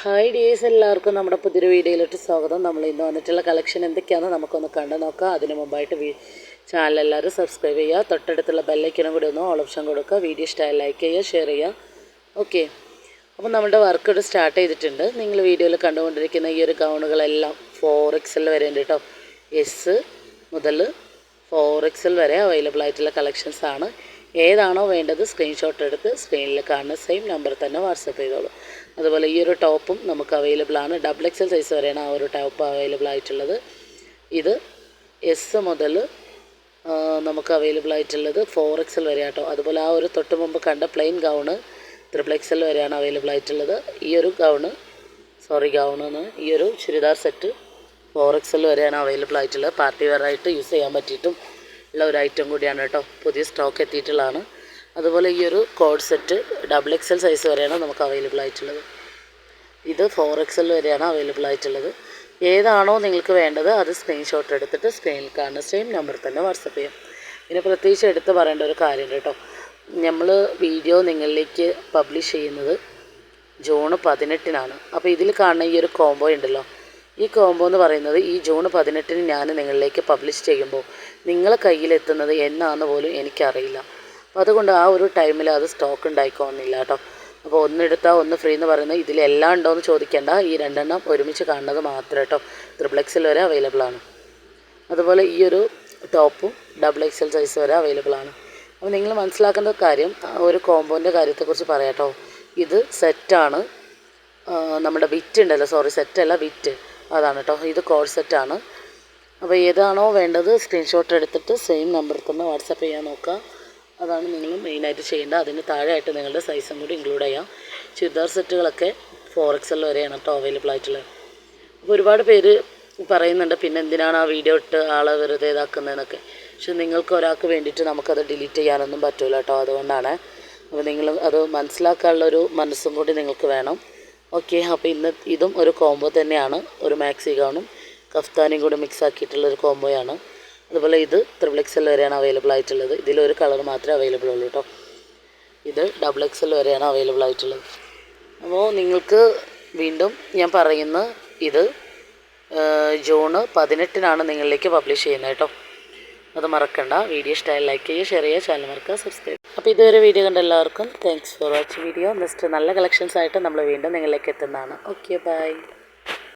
Hi dears എല്ലാവർക്കും നമ്മുടെ പുതിയൊരു വീഡിയോയിലോട്ട് സ്വാഗതം. നമ്മൾ ഇന്ന് വന്നിട്ടുള്ള കളക്ഷൻ എന്തൊക്കെയാണെന്ന് നമുക്കൊന്ന് കണ്ടു നോക്കാം. അതിന് മുമ്പായിട്ട് ചാനൽ എല്ലാവരും സബ്സ്ക്രൈബ് ചെയ്യുക. തൊട്ടടുത്തുള്ള ബെല്ലൈക്കനും കൂടി ഒന്ന് ഓൾ ഓപ്ഷൻ കൊടുക്കുക. വീഡിയോ ഇഷ്ടമായി ലൈക്ക് ചെയ്യുക ഷെയർ ചെയ്യുക. ഓക്കെ അപ്പോൾ നമ്മുടെ വർക്ക് ഇവിടെ സ്റ്റാർട്ട് ചെയ്തിട്ടുണ്ട്. നിങ്ങൾ വീഡിയോയിൽ കണ്ടുകൊണ്ടിരിക്കുന്ന ഈ ഒരു ഗൗണുകളെല്ലാം ഫോർ എക്സൽ വരെ ഉണ്ട് കേട്ടോ എസ് മുതൽ ഫോർ എക്സൽ വരെ അവൈലബിൾ ആയിട്ടുള്ള കളക്ഷൻസാണ് ഏതാണോ വേണ്ടത് സ്ക്രീൻഷോട്ട് എടുത്ത് സ്ക്രീനിൽ കാണുന്ന സെയിം നമ്പർ തന്നെ വാട്സപ്പ് ചെയ്തോളൂ. അതുപോലെ ഈ ഒരു ടോപ്പും നമുക്ക് അവൈലബിൾ ആണ്. ഡബിൾ എക്സൽ സൈസ് വരെയാണ് ആ ഒരു ടോപ്പ് അവൈലബിൾ ആയിട്ടുള്ളത്. ഇത് എസ് മുതൽ നമുക്ക് അവൈലബിൾ ആയിട്ടുള്ളത് ഫോർ എക്സൽ വരെ ആട്ടോ അതുപോലെ ആ ഒരു തൊട്ട് മുമ്പ് കണ്ട പ്ലെയിൻ ഗൗണ് ത്രിപ്പിൾ എക്സൽ വരെയാണ് അവൈലബിൾ ആയിട്ടുള്ളത്. ഈ ഒരു ഗൗണ് സോറി ഗൗണെന്ന് ഈ ഒരു ചുരിദാർ സെറ്റ് ഫോർ എക്സൽ വരെയാണ് അവൈലബിൾ ആയിട്ടുള്ളത്. പാർട്ടി വെയർ ആയിട്ട് യൂസ് ചെയ്യാൻ പറ്റിയിട്ടും ഉള്ള ഒരു ഐറ്റം കൂടിയാണ് കേട്ടോ. പുതിയ സ്റ്റോക്ക് എത്തിയിട്ടുള്ളതാണ്. അതുപോലെ ഈ ഒരു co-ord set double XL size വരെയാണ് നമുക്ക് അവൈലബിൾ ആയിട്ടുള്ളത്. ഇത് ഫോർ എക്സൽ വരെയാണ് അവൈലബിൾ ആയിട്ടുള്ളത്. ഏതാണോ നിങ്ങൾക്ക് വേണ്ടത് അത് സ്ക്രീൻഷോട്ട് എടുത്തിട്ട് സ്ക്രീനിൽ കാണുന്ന സെയിം നമ്പർ തന്നെ വാട്സപ്പ് ചെയ്യാം. ഇനി പ്രത്യേകിച്ച് എടുത്ത് പറയേണ്ട ഒരു കാര്യം കേട്ടോ. നമ്മൾ വീഡിയോ നിങ്ങളിലേക്ക് പബ്ലിഷ് ചെയ്യുന്നത് ജൂൺ പതിനെട്ടിനാണ്. അപ്പോൾ ഇതിൽ കാണുന്ന ഈ ഒരു കോംബോ ഉണ്ടല്ലോ. ഈ കോംബോ എന്ന് പറയുന്നത് ഈ ജൂൺ പതിനെട്ടിന് ഞാൻ നിങ്ങളിലേക്ക് പബ്ലിഷ് ചെയ്യുമ്പോൾ നിങ്ങളെ കയ്യിലെത്തുന്നത് എന്നാന്ന് പോലും എനിക്കറിയില്ല. അപ്പോൾ അതുകൊണ്ട് ആ ഒരു ടൈമിൽ അത് സ്റ്റോക്ക് ഉണ്ടായിക്കോന്നില്ല കേട്ടോ. അപ്പോൾ ഒന്നെടുത്താൽ ഒന്ന് ഫ്രീ എന്ന് പറയുന്നത് ഇതിലെല്ലാം ഉണ്ടോ എന്ന് ചോദിക്കേണ്ട. ഈ രണ്ടെണ്ണം ഒരുമിച്ച് കാണുന്നത് മാത്രം കേട്ടോ. ത്രിബിൾ എക്സൽ വരെ അവൈലബിൾ ആണ്. അതുപോലെ ഈ ഒരു ടോപ്പും ഡബിൾ എക്സൽ സൈസ് വരെ അവൈലബിൾ ആണ്. അപ്പോൾ നിങ്ങൾ മനസ്സിലാക്കേണ്ട കാര്യം ഒരു കോമ്പോന്റെ കാര്യത്തെക്കുറിച്ച് പറയാം കേട്ടോ ഇത് സെറ്റാണ് നമ്മുടെ വിറ്റ് ഉണ്ടല്ലോ. സോറി സെറ്റല്ല വിറ്റ് അതാണ് കേട്ടോ ഇത് കോൾ സെറ്റാണ് അപ്പോൾ ഏതാണോ വേണ്ടത് സ്ക്രീൻഷോട്ട് എടുത്തിട്ട് സെയിം നമ്പറിൽ തന്നെ വാട്സപ്പ് ചെയ്യാൻ നോക്കുക അതാണ് നിങ്ങൾ മെയിനായിട്ട് ചെയ്യേണ്ടത്. അതിന് താഴെയായിട്ട് നിങ്ങളുടെ സൈസും കൂടി ഇൻക്ലൂഡ് ചെയ്യാം. ചുരിദാർ സെറ്റുകളൊക്കെ ഫോർ എക്സൽ വരെയാണ് കേട്ടോ അവൈലബിൾ ആയിട്ടുള്ളത്. അപ്പോൾ ഒരുപാട് പേര് പറയുന്നുണ്ട് പിന്നെ എന്തിനാണ് ആ വീഡിയോ ഇട്ട് ആളെ വെറുതെ ഇതാക്കുന്നതെന്നൊക്കെ? പക്ഷെ നിങ്ങൾക്ക് ഒരാൾക്ക് വേണ്ടിയിട്ട് നമുക്കത് ഡിലീറ്റ് ചെയ്യാനൊന്നും പറ്റില്ല കേട്ടോ അതുകൊണ്ടാണ്. അപ്പോൾ നിങ്ങൾ അത് മനസ്സിലാക്കാനുള്ളൊരു മനസ്സും കൂടി നിങ്ങൾക്ക് വേണം. ഓക്കെ അപ്പോൾ ഇന്ന് ഇതും ഒരു കോംബോ തന്നെയാണ്. ഒരു മാക്സി ഗൗണും കഫ്താനും കൂടി മിക്സ് ആക്കിയിട്ടുള്ളൊരു കോംബോയാണ് അതുപോലെ ഇത് ത്രിബിൾ എക്സ് എൽ വരെയാണ് അവൈലബിൾ ആയിട്ടുള്ളത്. ഇതിലൊരു കളർ മാത്രമേ അവൈലബിൾ ഉള്ളൂ കേട്ടോ ഇത് ഡബിൾ എക്സ് എൽ വരെയാണ് അവൈലബിൾ ആയിട്ടുള്ളത്. അപ്പോൾ നിങ്ങൾക്ക് വീണ്ടും ഞാൻ പറയുന്ന ഇത് ജൂണ് പതിനെട്ടിനാണ് നിങ്ങളിലേക്ക് പബ്ലിഷ് ചെയ്യുന്നത് കേട്ടോ അത് മറക്കണ്ട. വീഡിയോ ഇഷ്ടമായി ലൈക്ക് ചെയ്യുക ഷെയർ ചെയ്യുക ചാനൽ മറക്കുക സബ്സ്ക്രൈബ് അപ്പോൾ ഇതുവരെ വീഡിയോ കണ്ട എല്ലാവർക്കും thanks for watching video next നല്ല കളക്ഷൻസ് ആയിട്ട് നമ്മൾ വീണ്ടും നിങ്ങളിലേക്ക് എത്തുന്നതാണ്. Okay bye